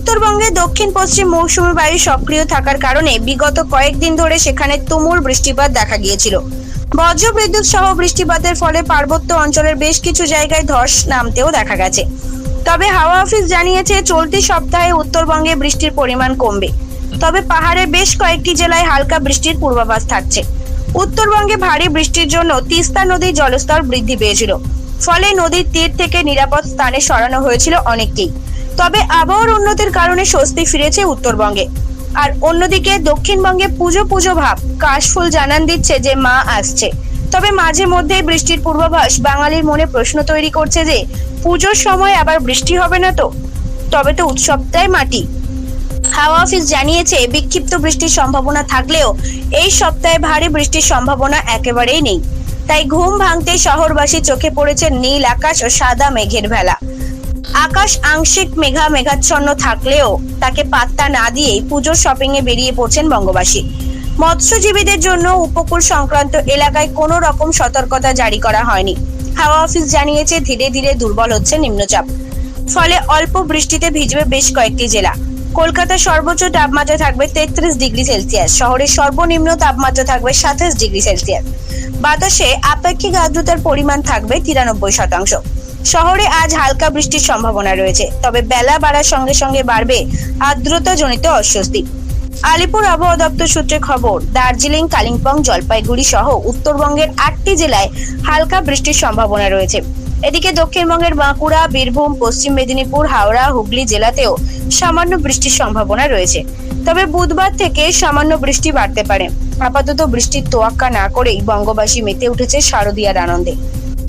উত্তরবঙ্গে দক্ষিণ পশ্চিম মৌসুমী বায়ু সক্রিয় থাকার কারণে বিগত কয়েকদিন ধরে সেখানে তুমুল বৃষ্টিপাত দেখা গিয়েছিল। বজ্র বিদ্যুৎ সহ বৃষ্টিপাতের ফলে পার্বত্য অঞ্চলের বেশ কিছু জায়গায় ধস নামতেও দেখা গেছে। তবে হাওয়া অফিস জানিয়েছে, চলতি সপ্তাহে উত্তরবঙ্গে বৃষ্টির পরিমাণ কমবে। তবে পাহাড়ের বেশ কয়েকটি জেলায় হালকা বৃষ্টির পূর্বাভাস থাকছে। উত্তরবঙ্গে ভারী বৃষ্টির জন্য তিস্তা নদীর জলস্তর বৃদ্ধি পেয়েছিল। ফলে নদীর তীর থেকে নিরাপদ স্থানে সরানো হয়েছিল অনেককেই। তবে আবহাওয়ার উন্নতির কারণে স্বস্তি ফিরেছে উত্তরবঙ্গে। আর অন্যদিকে দক্ষিণবঙ্গে পুজো পুজো ভাব, কাশফুল জানান দিচ্ছে যে মা আসছে। তবে মাঝে মধ্যে বৃষ্টির পূর্বাভাস, বাঙালির মনে প্রশ্ন তৈরি করছে যে, পুজোর সময় আবার বৃষ্টি হবে না তো? তবে তো উৎসবটাই মাটি। হাওয়া অফিস জানিয়েছে, বিক্ষিপ্ত বৃষ্টির সম্ভাবনা থাকলেও এই সপ্তাহে ভারী বৃষ্টির সম্ভাবনা একেবারেই নেই। তাই ঘুম ভাঙতে শহরবাসী চোখে পড়েছে নীল আকাশ ও সাদা মেঘের ভেলা। আকাশ আংশিক মেঘা মেঘাচ্ছন্ন থাকলেও তাকে পাত্তা না দিয়েই পুজোর শপিং এ বেরিয়ে পড়ছেন বঙ্গবাসী। মৎস্যজীবীদের জন্য উপকূল সংক্রান্ত এলাকায় কোনো রকম সতর্কতা জারি করা হয়নি। হাওয়া অফিস জানিয়েছে ধীরে ধীরে দুর্বল হচ্ছে নিম্নচাপ। ফলে অল্প বৃষ্টিতে ভিজবে বেশ কয়েকটি জেলা। কলকাতার সর্বোচ্চ তাপমাত্রা থাকবে তেত্রিশ ডিগ্রি সেলসিয়াস। শহরের সর্বনিম্ন তাপমাত্রা থাকবে সাতাশ ডিগ্রি সেলসিয়াস। বাতাসে আপেক্ষিক আর্দ্রতার পরিমাণ থাকবে তিরানব্বই শতাংশ। শহরে আজ হালকা বৃষ্টির সম্ভাবনা রয়েছে, তবে বেলা বাড়ার সঙ্গে সঙ্গে বাড়বে আর্দ্রতাজনিত অস্বস্তি। আলিপুর আবহাওয়া দপ্তর সূত্রে খবর, দার্জিলিং, কালিম্পং, জলপাইগুড়ি সহ উত্তরবঙ্গের আটটি জেলায় হালকা বৃষ্টির সম্ভাবনা রয়েছে। এদিকে দক্ষিণবঙ্গের বাঁকুড়া, বীরভূম, পশ্চিম মেদিনীপুর, হাওড়া, হুগলি জেলাতেও সামান্য বৃষ্টির সম্ভাবনা রয়েছে। তবে বুধবার থেকে সামান্য বৃষ্টি বাড়তে পারে। আপাতত বৃষ্টির তোয়াক্কা না করেই বঙ্গবাসী মেতে উঠেছে শারদীয়ার আনন্দে।